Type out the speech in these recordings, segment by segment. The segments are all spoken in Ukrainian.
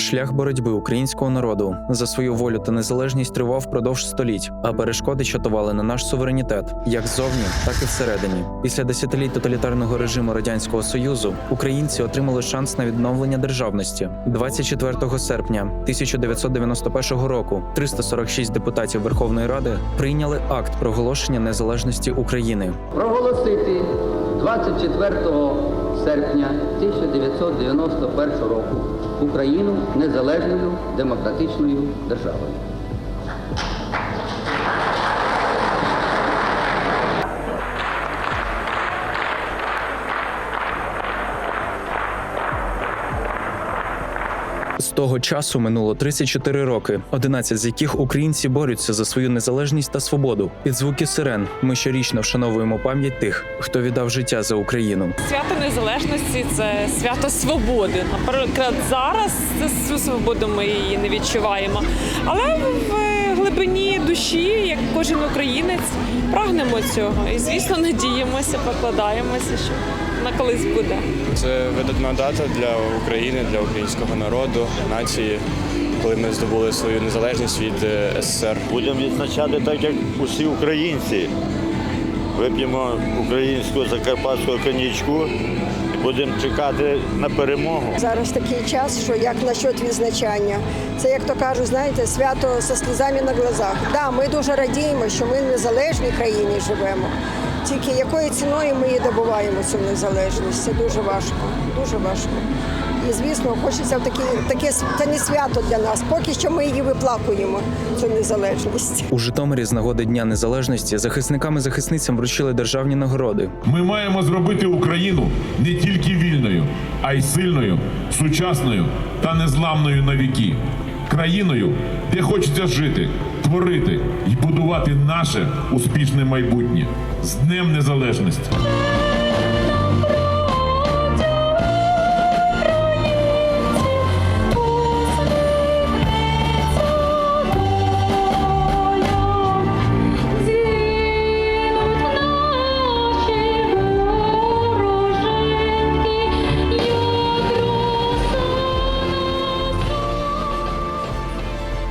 Шлях боротьби українського народу за свою волю та незалежність тривав впродовж століть, а перешкоди чатували на наш суверенітет, як ззовні, так і всередині. Після десятиліть тоталітарного режиму радянського союзу українці отримали шанс на відновлення державності. 24 серпня 1991 року 346 депутатів Верховної Ради прийняли акт проголошення незалежності України. проголосити 24 серпня 1991 року Україну незалежною демократичною державою. З того часу минуло 34 роки, 11 з яких українці борються за свою незалежність та свободу. Під звуки сирен ми щорічно вшановуємо пам'ять тих, хто віддав життя за Україну. Свято незалежності це свято свободи. Наприклад, зараз цю свободу ми її не відчуваємо. Але в глибині душі, як кожен українець, прагнемо цього. І звісно, надіємося, покладаємося, що на колись буде. Це видатна дата для України, для українського народу, нації, коли ми здобули свою незалежність від е, СССР. Будемо відзначати так, як усі українці. Вип'ємо українського закарпатського коньячку і будемо чекати на перемогу. Зараз такий час, що як насчет відзначання. Це, як то кажуть, знаєте, свято зі сльозами на глазах. Да, ми дуже радіємо, що ми в незалежній країні живемо. Тільки якою ціною ми її добуваємо цю незалежність. Це дуже важко, дуже важко. І звісно, хочеться в такі, таке це не свято для нас. Поки що ми її виплакуємо, цю незалежність. У Житомирі з нагоди Дня Незалежності захисникам і захисницям вручили державні нагороди. Ми маємо зробити Україну не тільки вільною, а й сильною, сучасною та незламною на віки. Країною, де хочеться жити, творити і будувати наше успішне майбутнє з Днем Незалежності.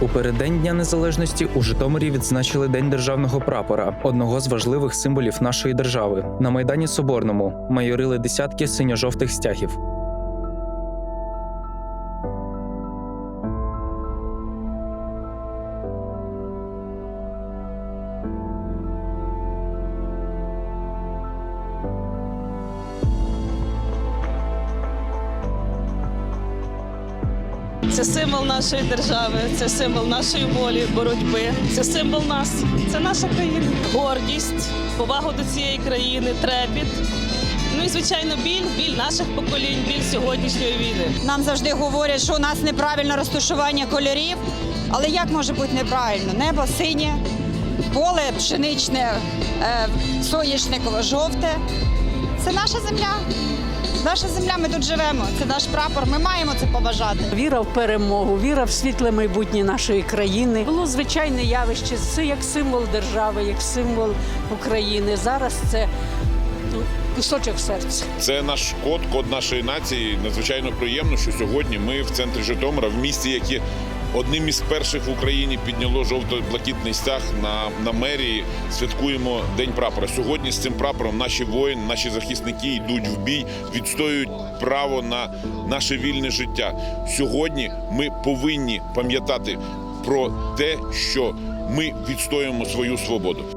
У переддень Дня Незалежності у Житомирі відзначили День державного прапора, одного з важливих символів нашої держави. На майдані Соборному майорили десятки синьо-жовтих стягів. Це символ нашої держави, це символ нашої волі, боротьби, це символ нас, це наша країна. Гордість, повагу до цієї країни, трепіт. Ну і звичайно, біль, біль наших поколінь, біль сьогоднішньої війни. Нам завжди говорять, що у нас неправильне розташування кольорів. Але як може бути неправильно? Небо синє, поле пшеничне, е, соняшникове, жовте. Це наша земля. Наша земля, ми тут живемо. Це наш прапор. Ми маємо це побажати. Віра в перемогу, віра в світле майбутнє нашої країни. Було звичайне явище. Це як символ держави, як символ України. Зараз це ну, кусочок серця. Це наш код, код нашої нації. Надзвичайно приємно, що сьогодні ми в центрі Житомира, в місті, яке одним із перших в Україні підняло жовто-блакитний стяг на, на мерії, святкуємо День прапора. Сьогодні з цим прапором наші воїни, наші захисники йдуть в бій, відстоюють право на наше вільне життя. Сьогодні ми повинні пам'ятати про те, що ми відстоюємо свою свободу.